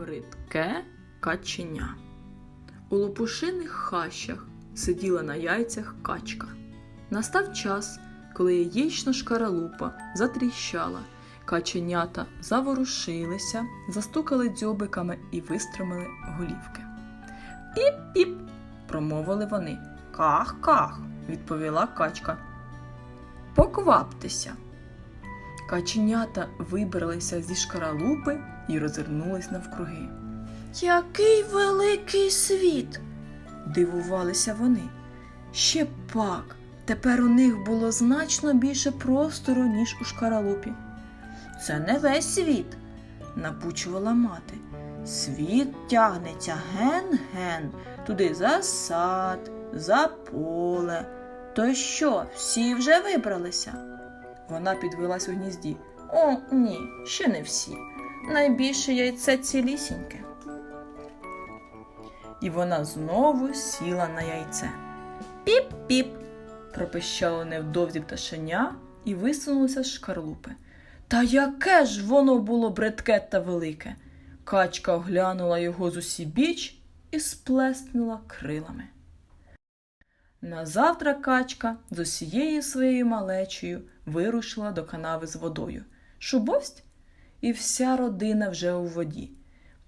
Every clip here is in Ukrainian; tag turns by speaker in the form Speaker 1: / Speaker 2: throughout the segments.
Speaker 1: Бридке каченя. У лопушиних хащах сиділа на яйцях качка. Настав час, коли яєчна шкаралупа затріщала, каченята заворушилися, застукали дзьобиками і вистромили голівки. Піп-піп, промовили вони. Ках-ках, відповіла качка. Покваптеся. Каченята вибралися зі шкаралупи і розвернулись навкруги. Який великий світ! дивувалися вони. Ще пак, тепер у них було значно більше простору, ніж у шкаралупі. Це не весь світ, напучувала мати. Світ тягнеться ген-ген, туди за сад, за поле. То що, всі вже вибралися? Вона підвелась у гнізді. О, ні, ще не всі. Найбільше яйце цілісіньке. І вона знову сіла на яйце. Піп-піп. пропищало невдовзі пташеня і висунулося з шкарлупи. Та яке ж воно було бредке та велике. Качка оглянула його з усібіч і сплеснула крилами. Назавтра качка з усією своєю малечею вирушила до канави з водою. Шубовсть, і вся родина вже у воді.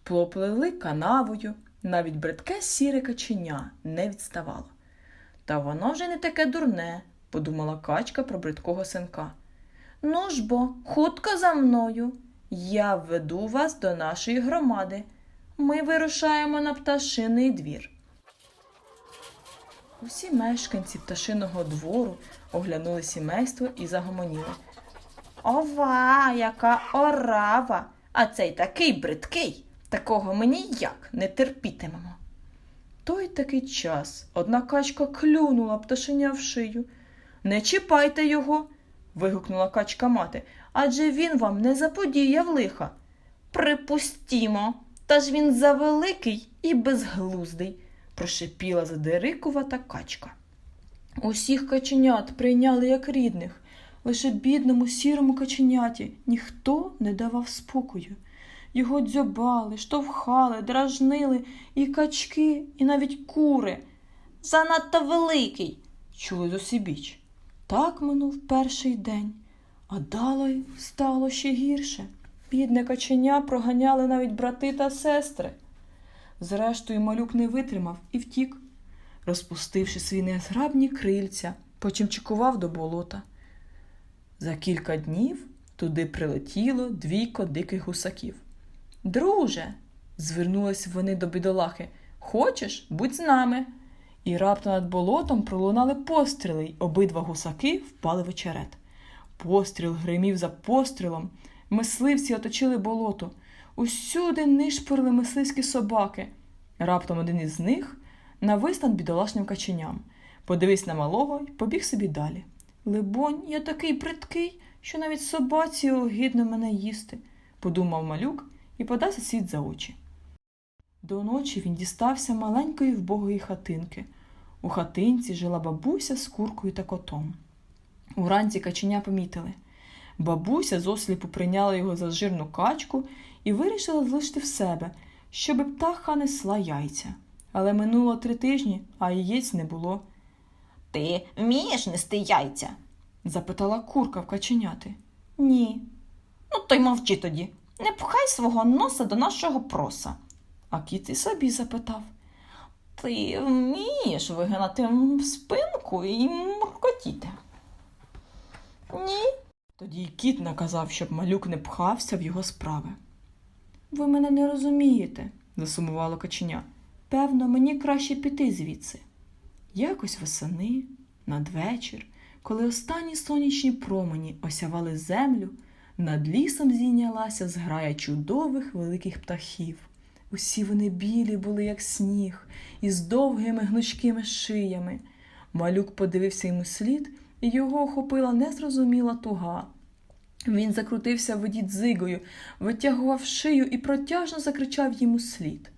Speaker 1: Попливли канавою, навіть бредке сіре каченя не відставало. Та воно вже не таке дурне, подумала качка про бридкого синка. Ну ж бо, хутко за мною. Я введу вас до нашої громади. Ми вирушаємо на пташиний двір. Усі мешканці пташиного двору оглянули сімейство і загомоніли. Ова, яка орава! А цей такий бридкий, такого ми ніяк не терпітимемо. Той такий час одна качка клюнула пташеня в шию. Не чіпайте його. вигукнула качка мати, адже він вам не заподіяв лиха. Припустімо, та ж він завеликий і безглуздий, прошепіла задирикувата качка. Усіх каченят прийняли як рідних, лише бідному сірому каченяті ніхто не давав спокою. Його дзьобали, штовхали, дражнили і качки, і навіть кури. Занадто великий, чули зосібіч. Так минув перший день, а далі стало ще гірше. Бідне каченя проганяли навіть брати та сестри. Зрештою, малюк не витримав і втік, розпустивши свої незграбні крильця, почимчикував до болота. За кілька днів туди прилетіло двійко диких гусаків. Друже, звернулись вони до бідолахи, хочеш, будь з нами. І раптом над болотом пролунали постріли, й обидва гусаки впали в очерет. Постріл гримів за пострілом, мисливці оточили болото. Усюди нишпорили мисливські собаки. Раптом один із них навис над бідолашним каченям, подивився на малого й побіг собі далі. Либонь, я такий придкий, що навіть собаці огідно мене їсти, подумав малюк і подався світ за очі. До ночі він дістався маленької вбогої хатинки. У хатинці жила бабуся з куркою та котом. Уранці каченя помітили. Бабуся зосліпу прийняла його за жирну качку і вирішила залишити в себе, щоби птаха несла яйця. Але минуло три тижні, а яєць не було.
Speaker 2: Ти вмієш нести яйця?
Speaker 1: запитала курка в каченяти. Ні.
Speaker 2: Ну, то й мовчи тоді. Не пхай свого носа до нашого проса.
Speaker 1: А кіт і собі запитав.
Speaker 2: Ти вмієш вигинати спинку і муркотіти? Ні.
Speaker 1: Тоді й кіт наказав, щоб малюк не пхався в його справи. Ви мене не розумієте, засумувало каченя. Певно, мені краще піти звідси. Якось восени, надвечір, коли останні сонячні промені осявали землю, над лісом зійнялася зграя чудових великих птахів. Усі вони білі були, як сніг, із довгими гнучкими шиями. Малюк подивився йому слід, і його охопила незрозуміла туга. Він закрутився воді дзигою, витягував шию і протяжно закричав йому слід.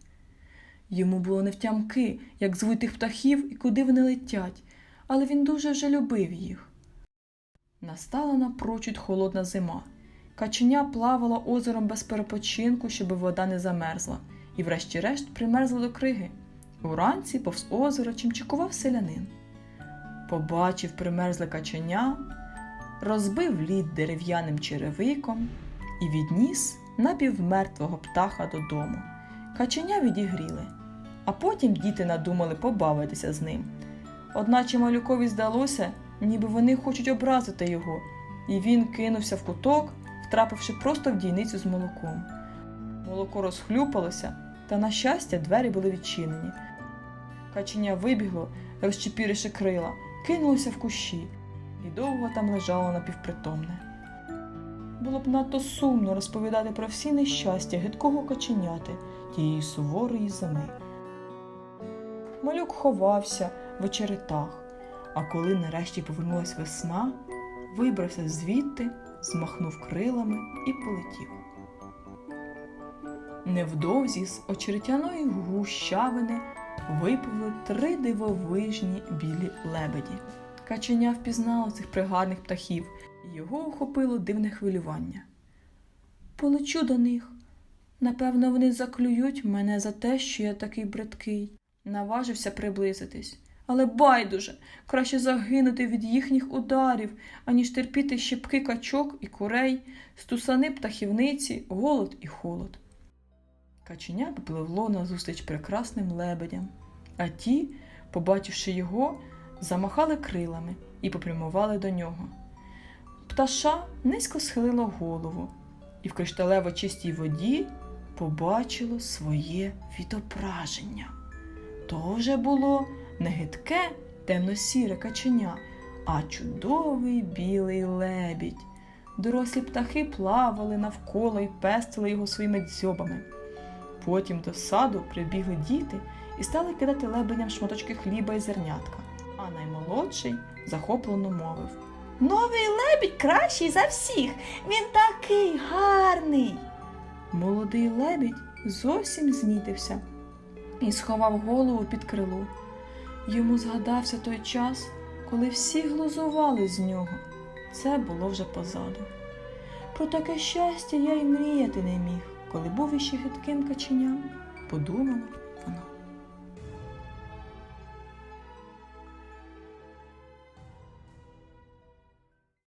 Speaker 1: Йому було невтямки, як звуть тих птахів і куди вони летять, але він дуже вже любив їх. Настала напрочуд холодна зима, Каченя плавало озером без перепочинку, щоб вода не замерзла, і врешті-решт примерзла до криги. Уранці повз озеро чимчикував селянин. Побачив примерзле каченя, розбив лід дерев'яним черевиком і відніс напівмертвого птаха додому. Каченя відігріли, а потім діти надумали побавитися з ним. Одначе малюкові здалося, ніби вони хочуть образити його, і він кинувся в куток, втрапивши просто в дійницю з молоком. Молоко розхлюпалося, та, на щастя, двері були відчинені. Каченя вибігло, розчепіривши крила, кинулося в кущі і довго там лежало напівпритомне. Було б надто сумно розповідати про всі нещастя гидкого каченяти тієї суворої зими. Малюк ховався в очеретах, а коли нарешті повернулась весна, вибрався звідти, змахнув крилами і полетів. Невдовзі з очеретяної гущавини випливли три дивовижні білі лебеді. Каченя впізнало цих пригарних птахів, і його охопило дивне хвилювання. Полечу до них. Напевно, вони заклюють мене за те, що я такий бридкий. Наважився приблизитись. Але байдуже, краще загинути від їхніх ударів, аніж терпіти щепки качок і курей, стусани птахівниці, голод і холод. Каченя попливло назустріч прекрасним лебедям, а ті, побачивши його, замахали крилами і попрямували до нього. Пташа низько схилило голову і в кришталево чистій воді побачило своє відображення. То вже було не гидке темно-сіре каченя, а чудовий білий лебідь. Дорослі птахи плавали навколо і пестили його своїми дзьобами. Потім до саду прибігли діти і стали кидати лебедям шматочки хліба і зернятка. А наймолодший захоплено мовив: Новий лебідь кращий за всіх. Він такий гарний. Молодий лебідь зовсім знітився і сховав голову під крило. Йому згадався той час, коли всі глузували з нього. Це було вже позаду. Про таке щастя я й мріяти не міг, коли був іще гидким каченям. Подумала